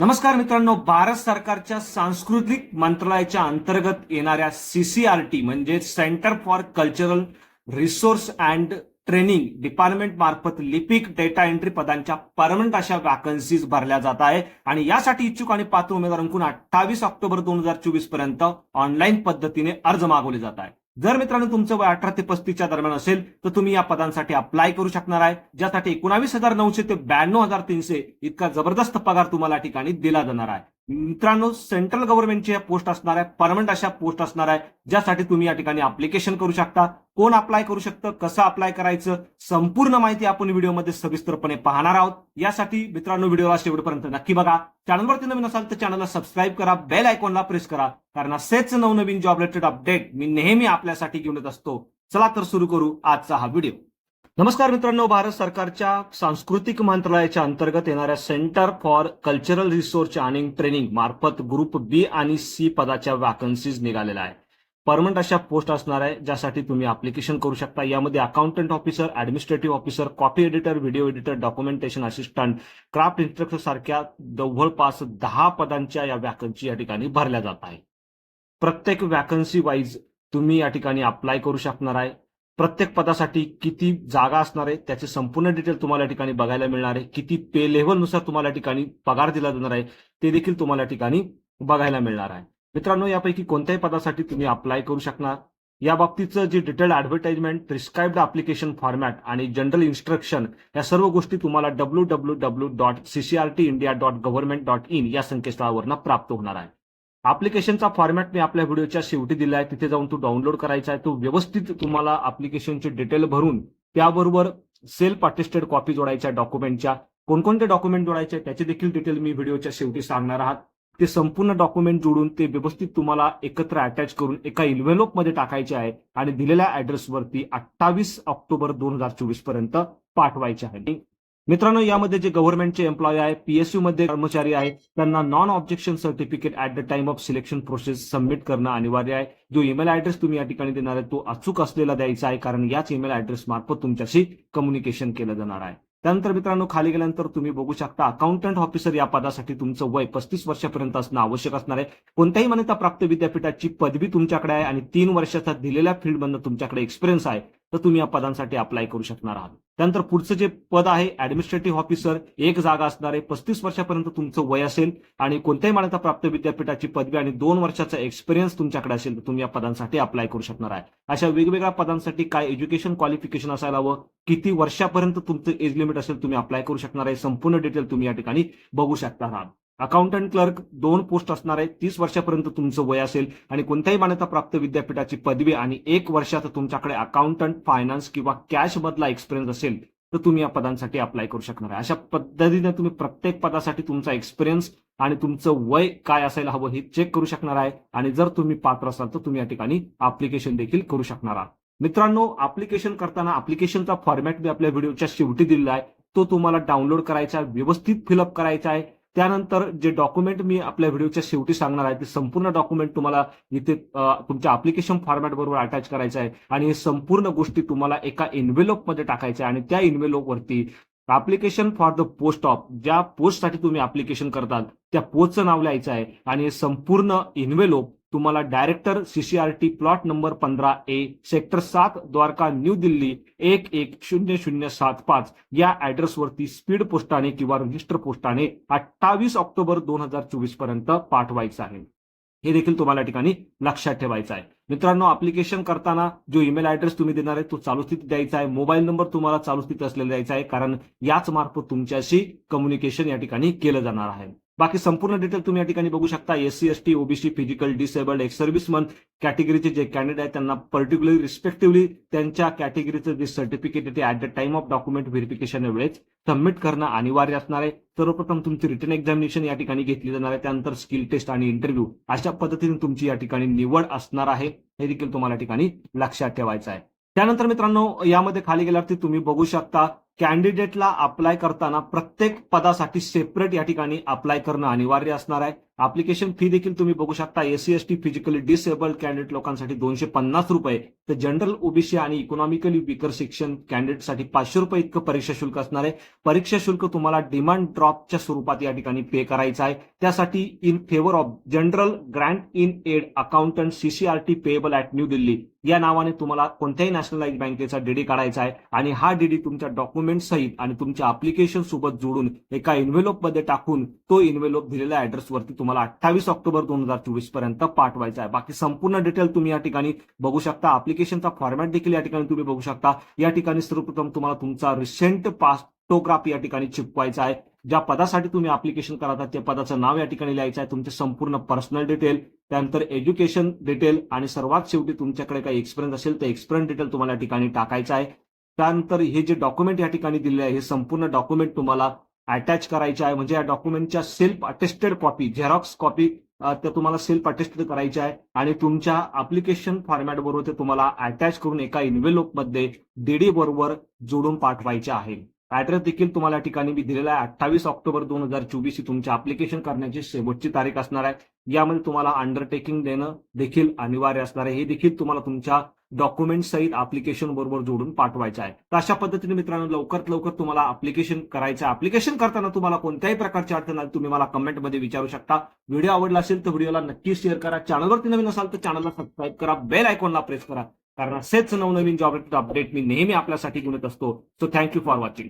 नमस्कार मित्रांनो भारत सरकारच्या सांस्कृतिक मंत्रालयाच्या अंतर्गत येणाऱ्या सीसीआरटी म्हणजे centre for cultural resource and training department मार्फत लिपिक डेटा एंट्री पदांच्या परमनंट अशा वॅकन्सीज भरल्या जात आहे. आणि यासाठी इच्छुक आणि पात्र उमेदवारांकडून अठ्ठावीस ऑक्टोबर दोन हजार चोवीसपर्यंत ऑनलाईन पद्धतीने अर्ज मागवले जात आहे जर मित्रांनो तुमचं वय अठरा ते पस्तीसच्या दरम्यान असेल तर तुम्ही या पदांसाठी अप्लाय करू शकणार आहे. ज्यासाठी एकोणावीस हजार नऊशे ते ब्याण्णव हजार तीनशे इतका जबरदस्त पगार तुम्हाला ठिकाणी दिला जाणार आहे. मित्रांनो सेंट्रल गव्हर्नमेंटच्या पोस्ट असणार आहे परमनंट अशा पोस्ट असणार आहे ज्यासाठी तुम्ही या ठिकाणी अप्लिकेशन करू शकता. कोण अप्लाय करू शकतं कसं अप्लाय करायचं संपूर्ण माहिती आपण व्हिडिओमध्ये सविस्तरपणे पाहणार आहोत. यासाठी मित्रांनो व्हिडिओला शेवटपर्यंत नक्की बघा. चॅनलवरती नवीन असाल तर चॅनलला सबस्क्राईब करा बेल आयकॉनला प्रेस करा कारण असेच नवनवीन जॉब रिलेटेड अपडेट मी नेहमी आपल्यासाठी घेऊन येत असतो. चला तर सुरू करू आजचा हा व्हिडिओ नमस्कार मित्रांनो भारत सरकारच्या सांस्कृतिक मंत्रालयाच्या अंतर्गत येणाऱ्या सेंटर फॉर कल्चरल रिसोर्स आणि ट्रेनिंग मार्फत ग्रुप बी आणि सी पदाच्या वॅकन्सीज निघालेल्या आहे परमनंट अशा पोस्ट असणार आहे ज्यासाठी तुम्ही अप्लिकेशन करू शकता. यामध्ये accountant officer administrative officer copy editor video editor documentation assistant craft instructor सारख्या जवळपास दहा पदांच्या या वॅकन्सी या ठिकाणी भरल्या जात आहे प्रत्येक वॅकन्सी वाईज तुम्ही या ठिकाणी अप्लाय करू शकणार आहे. प्रत्येक पदासाठी किती जागा असणार आहे त्याचे संपूर्ण डिटेल तुम्हाला या ठिकाणी बघायला मिळणार आहे. किती पे लेव्हलनुसार तुम्हाला या ठिकाणी पगार दिला जाणार आहे ते देखील तुम्हाला या ठिकाणी बघायला मिळणार आहे. मित्रांनो यापैकी कोणत्याही पदासाठी तुम्ही अप्लाय करू शकणार. या बाबतीचं जे detail advertisement prescribed application format आणि जनरल इन्स्ट्रक्शन या सर्व गोष्टी तुम्हाला W W W dot CCRT India dot government dot in या संकेतस्थळावरनं प्राप्त होणार आहे. अप्लिकेशनचा फॉर्मॅट मी आपल्या व्हिडिओच्या शेवटी दिला आहे. तिथे जाऊन तो डाउनलोड करायचा आहे. तो व्यवस्थित तुम्हाला अप्लिकेशनचे डिटेल भरून त्याबरोबर सेल्फ अटेस्टेड कॉपी जोडायच्या डॉक्युमेंटच्या कोणकोणते डॉक्युमेंट जोडायचे त्याचे देखील डिटेल मी व्हिडिओच्या शेवटी सांगणार आहात. ते संपूर्ण डॉक्युमेंट जोडून ते व्यवस्थित तुम्हाला एकत्र अटॅच करून एका इन्व्हेलोपमध्ये टाकायचे आहे आणि दिलेल्या ऍड्रेसवरती अठ्ठावीस ऑक्टोबर दोन हजार चोवीसपर्यंत पाठवायचे आहे. मित्रांनो यामध्ये जे गव्हर्नमेंटचे एम्प्लॉय आहे पीएसयू मध्ये कर्मचारी आहे त्यांना non objection certificate at the time of selection process submit करणं अनिवार्य आहे. जो ईमेल ऍड्रेस तुम्ही या ठिकाणी देणार आहे तो अचूक असलेला द्यायचा आहे कारण याच ईमेल ऍड्रेस मार्फत तुमच्याशी कम्युनिकेशन केलं जाणार आहे. त्यानंतर मित्रांनो खाली गेल्यानंतर तुम्ही बघू शकता अकाउंटंट ऑफिसर या पदासाठी तुमचं वय पस्तीस वर्षापर्यंत असणं आवश्यक असणार आहे. कोणत्याही मान्यता प्राप्त विद्यापीठाची पदवी तुमच्याकडे आहे आणि तीन वर्षाचा दिलेल्या फील्डमधनं तुमच्याकडे एक्सपिरियन्स आहे. तर तुम्ही या पदांसाठी अप्लाय करू शकणार आहात. त्यानंतर पुढचं जे पद आहे ऍडमिनिस्ट्रेटिव्ह ऑफिसर एक जागा असणारे पस्तीस वर्षापर्यंत तुमचं वय असेल आणि कोणत्याही मान्यता प्राप्त विद्यापीठाची पदवी आणि दोन वर्षाचा एक्सपिरियन्स तुमच्याकडे असेल तर तुम्ही या पदांसाठी अप्लाय करू शकणार आहे अशा वेगवेगळ्या पदांसाठी काय एज्युकेशन क्वालिफिकेशन असायला हवं किती वर्षापर्यंत तुमचं एज लिमिट असेल तुम्ही अप्लाय करू शकणार आहे संपूर्ण डिटेल तुम्ही या ठिकाणी बघू शकता आहात. अकाउंटंट क्लर्क दोन पोस्ट असणार आहे तीस वर्षापर्यंत तुमचं वय असेल आणि कोणत्याही मान्यता प्राप्त विद्यापीठाची पदवी आणि एक वर्षात तुमच्याकडे अकाउंटंट फायनान्स किंवा कॅश मधला एक्सपिरियन्स असेल तर तुम्ही या पदांसाठी अप्लाय करू शकणार आहे. अशा पद्धतीने तुम्ही प्रत्येक पदासाठी तुमचा एक्सपिरियन्स आणि तुमचं वय काय असायला हवं हे चेक करू शकणार आहे. आणि जर तुम्ही पात्र असाल तर तुम्ही या ठिकाणी अप्लिकेशन देखील करू शकणार आहात. मित्रांनो अप्लिकेशन करताना अप्लिकेशनचा फॉर्मॅट मी आपल्या व्हिडिओच्या शेवटी दिलेला आहे. तो तुम्हाला डाउनलोड करायचा आहे व्यवस्थित फिलअप करायचा आहे. त्यानंतर जे डॉक्युमेंट मी आपल्या व्हिडिओच्या शेवटी सांगणार आहे ते संपूर्ण डॉक्युमेंट तुम्हाला इथे तुमच्या अप्लिकेशन फॉर्मॅट बरोबर अटॅच करायचं आहे. आणि हे संपूर्ण गोष्टी तुम्हाला एका इन्व्हेलोपमध्ये टाकायच्या आहे. आणि त्या इन्व्हेलोपवरती application for the post of ज्या पोस्टसाठी तुम्ही अप्लिकेशन करतात त्या पोस्टचं नाव लिहायचं आहे. आणि हे संपूर्ण इन्व्हेलोप तुम्हाला डायरेक्टर सीसीआरटी प्लॉट नंबर पंधरा ए सेक्टर सात द्वारका न्यू दिल्ली एक एक शून्य शून्य सात पाच या ऍड्रेसवरती स्पीड पोस्टाने किंवा रजिस्टर पोस्टाने अठ्ठावीस ऑक्टोबर दोन हजार चोवीसपर्यंत पाठवायचं आहे. हे देखील तुम्हाला या ठिकाणी लक्षात ठेवायचं आहे. मित्रांनो अप्लिकेशन करताना जो ईमेल ऍड्रेस तुम्ही देणार आहे तो चालू स्थितीत द्यायचा आहे. मोबाईल नंबर तुम्हाला चालू स्थितीत असलेला द्यायचा आहे कारण याच मार्फत तुमच्याशी कम्युनिकेशन या ठिकाणी केलं जाणार आहे. बाकी संपूर्ण डिटेल तुम्ही या ठिकाणी बघू शकता. SC ST OBC physical disabled ex serviceman कॅटेगरीचे जे कॅन्डिडेट आहेत त्यांना पर्टिक्युलरली रिस्पेक्टिव्हली त्यांच्या कॅटेगरीचं जे सर्टिफिकेट आहे ते at the time of document verification वेळेस सबमिट करणं अनिवार्य असणार आहे. सर्वप्रथम तुमची रिटर्न एक्झामिनेशन या ठिकाणी घेतली जाणार आहे. त्यानंतर स्किल टेस्ट आणि इंटरव्ह्यू अशा पद्धतीने तुमची या ठिकाणी निवड असणार आहे. हे देखील तुम्हाला या ठिकाणी लक्षात ठेवायचं आहे. त्यानंतर मित्रांनो यामध्ये खाली गेल्यावरती तुम्ही बघू शकता कॅन्डिडेटला अप्लाय करताना प्रत्येक पदासाठी सेपरेट या ठिकाणी अप्लाय करणं अनिवार्य असणार आहे. अप्लिकेशन फी देखील तुम्ही बघू शकता. SC S T physically disabled candidate लोकांसाठी दोनशे पन्नास रुपये. तर जनरल ओबीसी आणि इकॉनॉमिकली विकर सेक्शन कॅन्डिडेटसाठी पाचशे रुपये इतकं परीक्षा शुल्क असणार आहे. परीक्षा शुल्क तुम्हाला डिमांड ड्रॉपच्या स्वरूपात या ठिकाणी पे करायचं आहे. त्यासाठी in favour of general grant in aid accountant CCRT payable at new Delhi या नावाने तुम्हाला कोणत्याही नॅशनलाइज बँकेचा डीडी काढायचा आहे. आणि हा डीडी तुमच्या डॉक्युमेंट सहित आणि तुमच्या अप्लिकेशन सोबत जोडून एका इन्व्हेलोपमध्ये टाकून तो इन्व्हेलोप दिलेल्या ऍड्रेसवरती तुम्हाला अठ्ठावीस ऑक्टोबर दोन हजार चोवीसपर्यंत पाठवायचा आहे. बाकी संपूर्ण डिटेल तुम्ही या ठिकाणी बघू शकता. अप्लिकेशनचा फॉर्मॅट देखील या ठिकाणी तुम्ही बघू शकता. या ठिकाणी सर्वप्रथम तुम्हाला तुमचा रिसेंट पास्टोग्राफ या ठिकाणी चिपवायचा आहे. ज्या पदासाठी तुम्ही अप्लिकेशन करत आहात त्या पदाचं नाव या ठिकाणी लिहायचं आहे. तुमचे संपूर्ण पर्सनल डिटेल त्यानंतर एज्युकेशन डिटेल आणि सर्वात शेवटी तुमच्याकडे काही एक्सपिरियन्स असेल तर एक्सपिरियन्स डिटेल तुम्हाला या ठिकाणी टाकायचं आहे. त्यानंतर हे जे डॉक्युमेंट या ठिकाणी दिले आहे हे संपूर्ण डॉक्युमेंट तुम्हाला अटॅच करायचे आहे. म्हणजे या डॉक्युमेंटच्या self attested copy xerox copy त्या तुम्हाला सेल्फ अटेस्टेड करायच्या आहे. आणि तुमच्या अप्लिकेशन फॉर्मॅट बरोबर ते तुम्हाला अटॅच करून एका इन्व्हेलोपमध्ये डीडी बरोबर जोडून पाठवायचे आहे. ऍड्रेस देखील तुम्हाला या ठिकाणी मी दिलेला आहे. अठ्ठावीस ऑक्टोबर दोन हजार चोवीस ही तुमच्या अप्लिकेशन करण्याची शेवटची तारीख असणार आहे. यामध्ये तुम्हाला अंडरटेकिंग देणं देखील अनिवार्य असणार आहे. हे देखील तुम्हाला तुमच्या डॉक्युमेंट सहित अप्लिकेशन बरोबर जोडून पाठवायचं आहे. तर अशा पद्धतीने मित्रांनो लवकरात लवकर तुम्हाला अप्लिकेशन करायचं आहे. अप्लिकेशन करताना तुम्हाला कोणत्याही प्रकारची अडचण आली तुम्ही मला कमेंटमध्ये विचारू शकता. व्हिडिओ आवडला असेल तर व्हिडिओला नक्की शेअर करा. चॅनलवरती नवीन असाल तर चॅनलला सबस्क्राईब करा. बेल आयकॉनला प्रेस करा. कारण असेच नवनवीन जॉब अपडेट मी नेहमी आपल्यासाठी घेऊन येत असतो. So thank you for watching